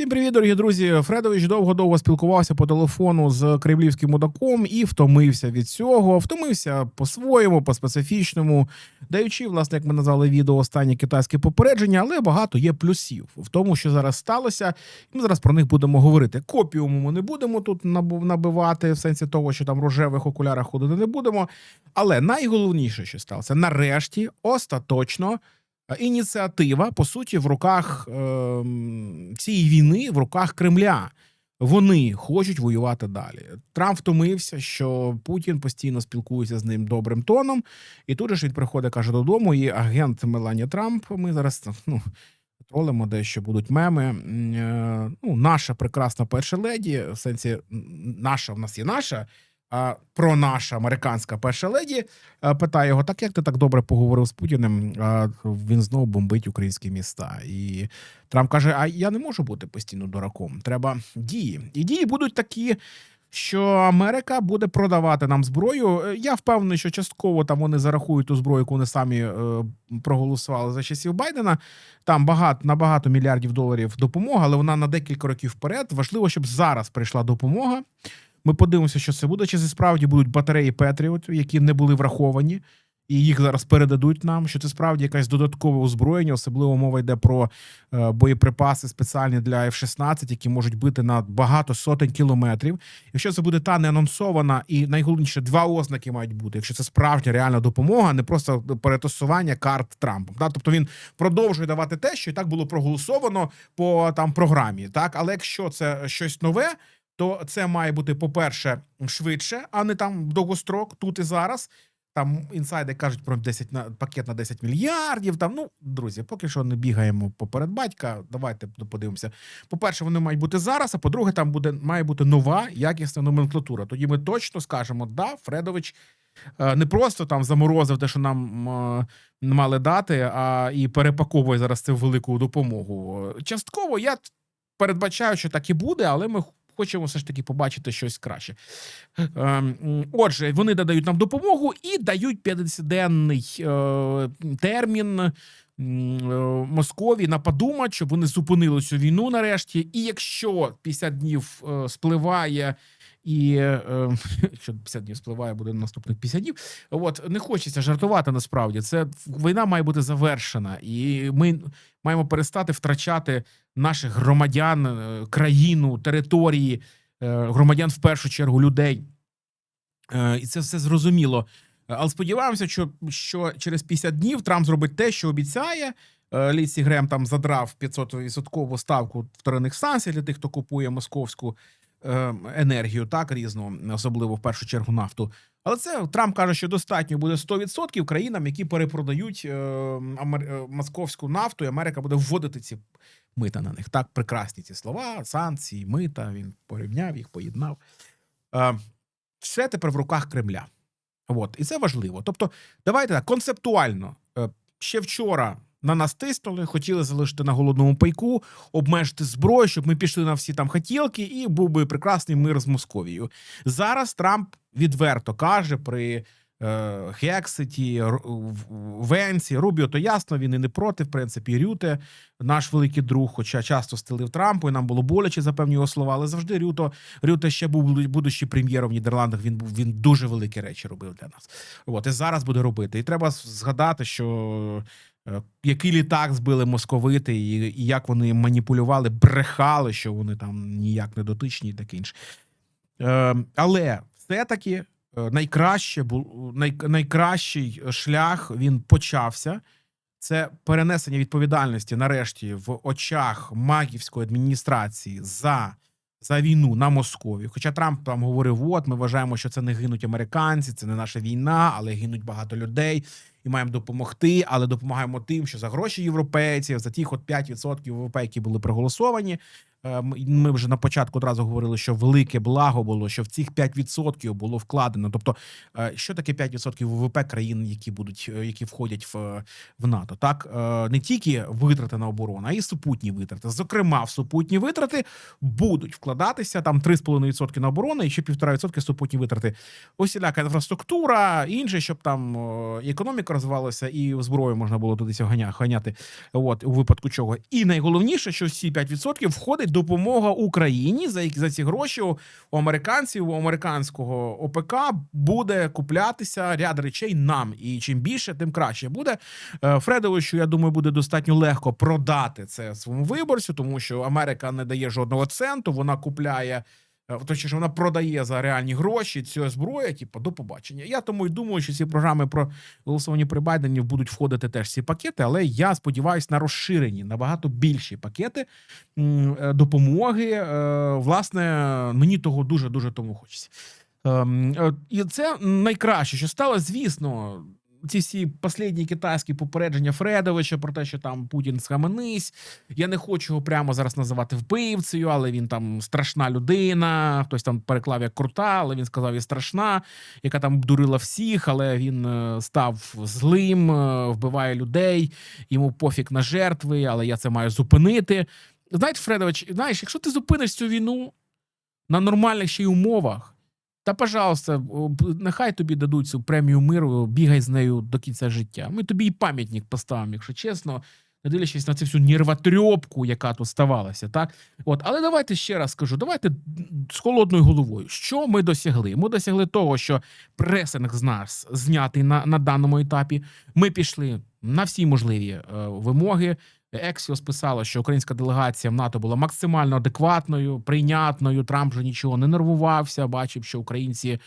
Всім привіт, дорогі друзі. Фредович довго-довго спілкувався по телефону з кремлівським мудаком і втомився від цього. Втомився по-своєму, по-специфічному, даючи, власне, як ми назвали відео, останнє китайське попередження, але багато є плюсів в тому, що зараз сталося. І ми зараз про них будемо говорити. Копіуму ми не будемо тут набивати, в сенсі того, що там рожевих окулярах ходити не будемо. Але найголовніше, що сталося, нарешті, остаточно. Е, Ініціатива, по суті, в руках ем, цієї війни, в руках Кремля. Вони хочуть воювати далі. Трамп втомився, що Путін постійно спілкується з ним добрим тоном, і тут же ж він приходить, каже додому. І агент Меланія Трамп. Ми зараз ну, тролимо дещо будуть меми. Е, Ну, наша прекрасна перша леді, в сенсі наша в нас є наша. Про наша американська перша леді е, питає його: так як ти так добре поговорив з Путіним? Він знову бомбить українські міста. І Трамп каже: А я не можу бути постійно дураком. Треба дії. І дії будуть такі. Що Америка буде продавати нам зброю. Я впевнений, що частково там вони зарахують ту зброю, яку вони самі е, проголосували за часів Байдена. Там багато на багато мільярдів доларів допомога, але вона на декілька років вперед. Важливо, щоб зараз прийшла допомога. Ми подивимося, що це буде. Чи це справді будуть батареї Петріот, які не були враховані, і їх зараз передадуть нам. Що це справді якесь додаткове озброєння, особливо мова йде про е, боєприпаси спеціальні для F-16, які можуть бити на багато сотень кілометрів. Якщо це буде та не анонсована, і найголовніше два ознаки мають бути. Якщо це справжня реальна допомога, не просто перетасування карт Трампом. Да? Тобто він продовжує давати те, що і так було проголосовано по там програмі. Так, але якщо це щось нове то це має бути, по-перше, швидше, а не там довгострок, тут і зараз. Там інсайди кажуть про 10 на пакет на 10 мільярдів. Там, ну, друзі, поки що не бігаємо поперед батька. Давайте подивимося. По-перше, вони мають бути зараз. А по-друге, там буде має бути нова якісна номенклатура. Тоді ми точно скажемо: да, Фредович е, не просто там заморозив те, що нам е, мали дати, а і перепаковує зараз це велику допомогу. Частково я передбачаю, що так і буде, але ми хочемо все ж таки побачити щось краще. Ем, Отже, вони надають нам допомогу і дають 50-денний е, термін. Е, Москові на подумати, щоб вони зупинили цю війну нарешті. І якщо 50 днів е, спливає, і е, якщо 50 днів спливає, буде наступних 50 днів. От не хочеться жартувати насправді. Це війна має бути завершена, і ми маємо перестати втрачати наших громадян, е, країну, території, е, громадян в першу чергу людей. Е, І це все зрозуміло. Е, Але сподіваємося, що, що через 50 днів Трамп зробить те, що обіцяє. Е, Ліці Грем там задрав 500% ставку вторинних станцій для тих, хто купує московську е, енергію, так різну, особливо в першу чергу нафту. Але це Трамп каже, що достатньо буде 100% країнам, які перепродають московську нафту, і Америка буде вводити ці мита на них. Так, прекрасні ці слова, санкції, мита. Він порівняв їх, поєднав. Все тепер в руках Кремля. От, і це важливо. Тобто, давайте так, концептуально. Е, Ще вчора на нас тиснули, хотіли залишити на голодному пайку, обмежити зброю, щоб ми пішли на всі там хотілки, і був би прекрасний мир з Московією. Зараз Трамп відверто каже при е, Хекситі, Венці, Рубіо, то ясно, він і не проти, в принципі, Рюте, наш великий друг, хоча часто стелив Трампу, і нам було боляче за певні його слова, але завжди Рюто, Рюте ще був будучи прем'єром в Нідерландах. Він був він дуже великі речі робив для нас. От і зараз буде робити. І треба згадати, що е, який літак збили московити, і, і як вони маніпулювали, брехали, що вони там ніяк не дотичні, і таке інше. Е, але все-таки е, найкраще бу- най, найкращий шлях він почався. Це перенесення відповідальності нарешті в очах магівської адміністрації за, за війну на Москові. Хоча Трамп там говорив: от ми вважаємо, що це не гинуть американці, це не наша війна, але гинуть багато людей. І маємо допомогти, але допомагаємо тим, що за гроші європейців, за тих от 5% ВВП, які були проголосовані. Е, Ми вже на початку одразу говорили, що велике благо було, що в цих 5% було вкладено. Тобто, е, що таке 5% ВВП країн, які будуть е, які входять в, в НАТО? Так не тільки витрати на оборону, а й супутні витрати. Зокрема, в супутні витрати будуть вкладатися там 3,5% на оборону і ще 1,5% супутні витрати. Усіляка інфраструктура, інше, щоб там економіка розвивалася, і зброю можна було туди ганя- ганяти. От у випадку чого. І найголовніше, що всі 5% входить допомога Україні за за ці гроші у у американців, у американського ОПК буде куплятися ряд речей нам. І чим більше, тим краще буде. Е, Фредовичу, я думаю, буде достатньо легко продати це своєму виборцю, тому що Америка не дає жодного центу. Вона купляє. Е, Точніше, вона продає за реальні гроші цю зброю, типу, до побачення. Я тому й думаю, що ці програми про голосування при Байдені будуть входити теж ці пакети, але я сподіваюся на розширені, набагато більші пакети е, допомоги. Е, Власне, мені того дуже дуже тому хочеться. Ем, І це найкраще, що стало, звісно. Ці всі останні китайські попередження Фредовича про те, що там Путін схаменись. Я не хочу його прямо зараз називати вбивцею, але він там страшна людина. Хтось там переклав як крута, але він сказав і страшна, яка там обдурила всіх, але він е, став злим, е, вбиває людей, йому пофіг на жертви, але я це маю зупинити. Знаєте, Фредович, знаєш, якщо ти зупиниш цю війну на нормальних ще й умовах. Та, пожалуйста, нехай тобі дадуть цю премію миру, бігай з нею до кінця життя. Ми тобі і пам'ятник поставимо, якщо чесно, не дивлячись на цю всю нервотрьопку, яка тут ставалася, так? От, але давайте ще раз скажу: давайте з холодною головою. Що ми досягли? Ми досягли того, що пресинг з нас знятий на, на даному етапі. Ми пішли на всі можливі е, вимоги. Ексіос писала, що українська делегація в НАТО була максимально адекватною, прийнятною. Трамп же нічого не нервувався. Бачив, що українці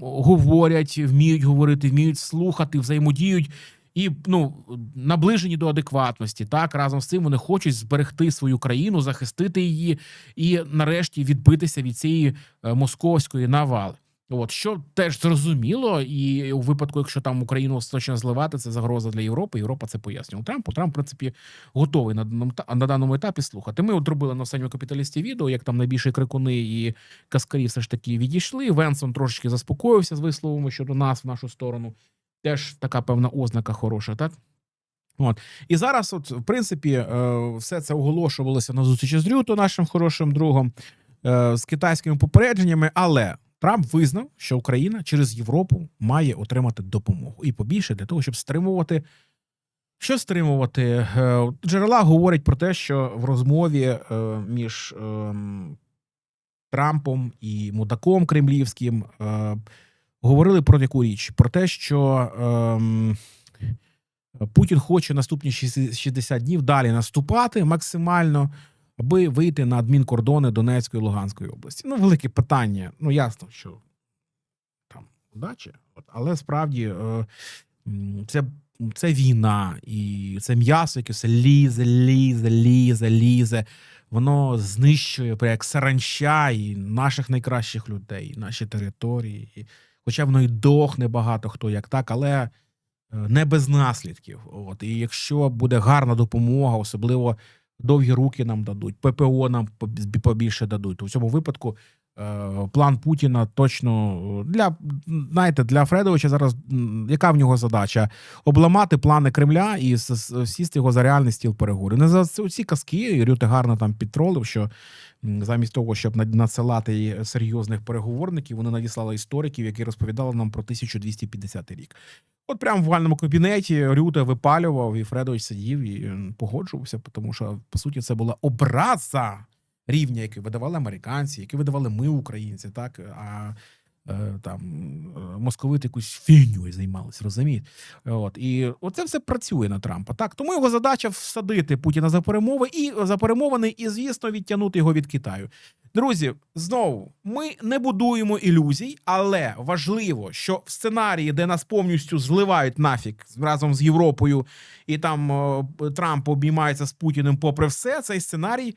говорять, вміють говорити, вміють слухати, взаємодіють і ну наближені до адекватності. Так разом з цим вони хочуть зберегти свою країну, захистити її і нарешті відбитися від цієї е, московської навали. От що теж зрозуміло, і у випадку, якщо там Україну точно зливати, це загроза для Європи. Європа це пояснювала Трампу. Трамп, в принципі, готовий на даному на даному етапі слухати. Ми от робили на останньому капіталісті відео, як там найбільші крикуни і каскарі все ж таки відійшли. Венсон трошечки заспокоївся з висловами щодо нас в нашу сторону. Теж така певна ознака хороша, так? От і зараз, от в принципі, е, все це оголошувалося на зустрічі з Рюто, нашим хорошим другом, е, з китайськими попередженнями. Але Трамп визнав, що Україна через Європу має отримати допомогу і побільше для того, щоб стримувати. Що стримувати? Е, Джерела говорять про те, що в розмові е, між ем, Трампом і мудаком кремлівським е, говорили про яку річ? Про те, що ем, Путін хоче наступні 60 днів далі наступати максимально, аби вийти на адмінкордони Донецької і Луганської області. Ну, велике питання. Ну, ясно, що там удачі, от, але справді е, це, це війна, і це м'ясо, яке все лізе, лізе, лізе, лізе. Воно знищує як саранча і наших найкращих людей, і наші території. І, хоча воно і дохне багато хто як так, але е, не без наслідків. От і якщо буде гарна допомога, особливо довгі руки нам дадуть, ППО нам побі- побільше дадуть, в цьому випадку. е, План Путіна точно е, для знаєте, для Фредовича зараз яка в нього задача обламати плани Кремля і сісти його за реальний стіл переговорів. Не за ці- казки Рюте гарно там підтролив, що замість того, щоб над- надсилати серйозних переговорників, вони надіслали істориків, які розповідали нам про 1250 рік. От прямо в вальному кабінеті Рюта випалював, і Фредович сидів і погоджувався, тому що по суті це була образа рівня, який видавали американці, який видавали ми, українці, так? А е, там е, московити якусь фігньою займалися, розумієте? От і оце все працює на Трампа. Так, тому його задача всадити Путіна за перемови і за перемовини, і звісно, відтягнути його від Китаю. Друзі, знову ми не будуємо ілюзій, але важливо, що в сценарії, де нас повністю зливають нафік разом з Європою, і там е, Трамп обіймається з Путіним, попри все, цей сценарій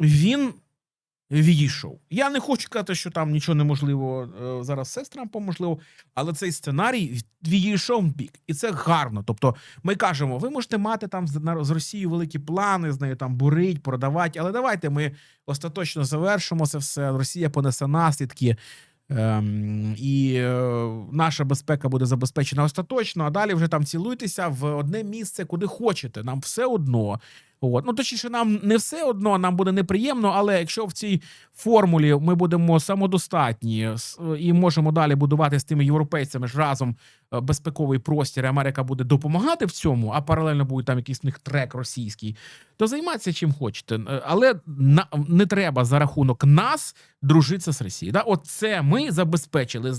він відійшов. Я не хочу казати, що там нічого неможливо е, зараз все з Трампом можливо, але цей сценарій відійшов в бік, і це гарно. Тобто, ми кажемо, ви можете мати там з, Росією великі плани, з нею там бурить, продавати, але давайте ми остаточно завершимо це все. Росія понесе наслідки. Ем, і е, наша безпека буде забезпечена остаточно, а далі вже там цілуйтеся в одне місце, куди хочете. Нам все одно. От. Ну, точніше, нам не все одно, нам буде неприємно, але якщо в цій формулі ми будемо самодостатні і можемо далі будувати з тими європейцями ж разом е, безпековий простір, і Америка буде допомагати в цьому, а паралельно буде там якийсь в них трек російський, то займайтеся чим хочете. Е, Але на, не треба за рахунок нас дружитися з Росією. Да? От це ми забезпечили.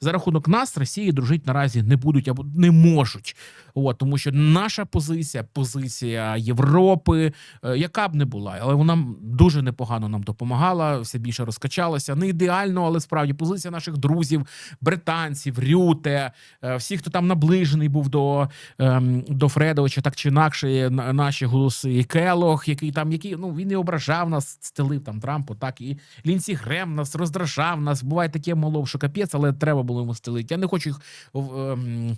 За рахунок нас з Росією дружити наразі не будуть або не можуть. От, тому що наша позиція, позиція Європи, е, яка б не була, але вона дуже непогано нам допомагала, все більше розкачалася. Не ідеально, але справді позиція наших друзів, британців, Рюте, е, всі, хто там наближений був до, ем, до Фредовича, так чи інакше, наші голоси, і Келох, який там, який ну він і ображав нас, стелив там Трампу, так і Лінсі Грем нас роздражав нас. Буває таке молов, що капець, але треба було йому стелити. Я не хочу їх ем,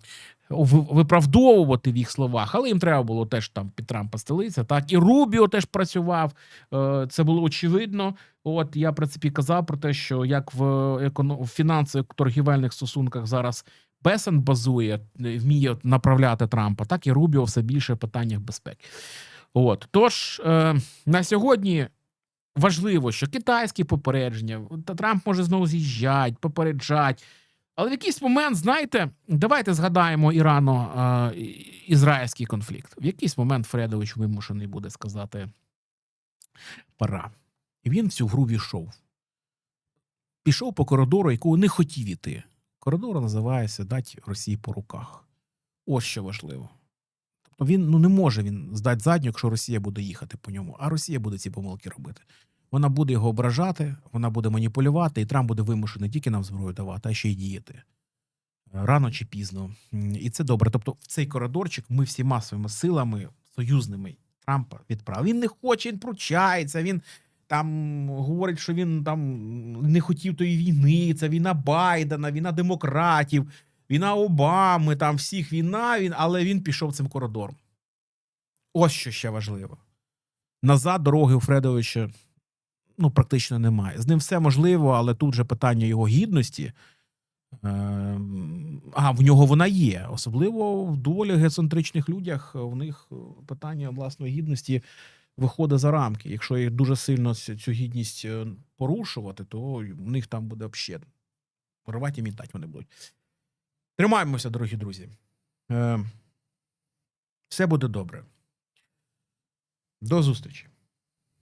виправдовувати в їх словах, але їм треба було теж там під Трампа стелитися. Так і Рубіо теж працював. Е, Це було очевидно. От я в принципі казав про те, що як в еконо- в фінансово-торгівельних стосунках зараз Бесен базує, е, вміє направляти Трампа, так і Рубіо все більше в питаннях безпеки. От тож е, на сьогодні. Важливо, що китайські попередження, та Трамп може знову з'їжджати, попереджати. Але в якийсь момент, знаєте, давайте згадаємо Ірано-ізраїльський конфлікт. В якийсь момент Фредович вимушений буде сказати пора. І він в цю гру війшов. Пішов по коридору, якого не хотів іти. Коридор називається Дать Росії по руках. Ось що важливо. Тобто він ну, не може він здати задню, якщо Росія буде їхати по ньому, а Росія буде ці помилки робити. Вона буде його ображати, вона буде маніпулювати, і Трамп буде вимушений тільки нам зброю давати, а ще й діяти. Рано чи пізно. І це добре. Тобто, в цей коридорчик ми всіма своїми силами, союзними Трампа відправили. Він не хоче, він пручається, він там говорить, що він там не хотів тої війни. Це війна Байдена, війна демократів, війна Обами, там всіх війна, він, але він пішов цим коридором. Ось що ще важливо. Назад дороги у Фредовича ну, практично немає. З ним все можливо, але тут же питання його гідності. Е, А, в нього вона є. Особливо в доволі геоцентричних людях в них е, питання власної гідності виходить за рамки. Якщо їх дуже сильно цю гідність е, порушувати, то у них там буде взагалі рвати і мітати вони будуть. Тримаємося, дорогі друзі. Е, Все буде добре. До зустрічі.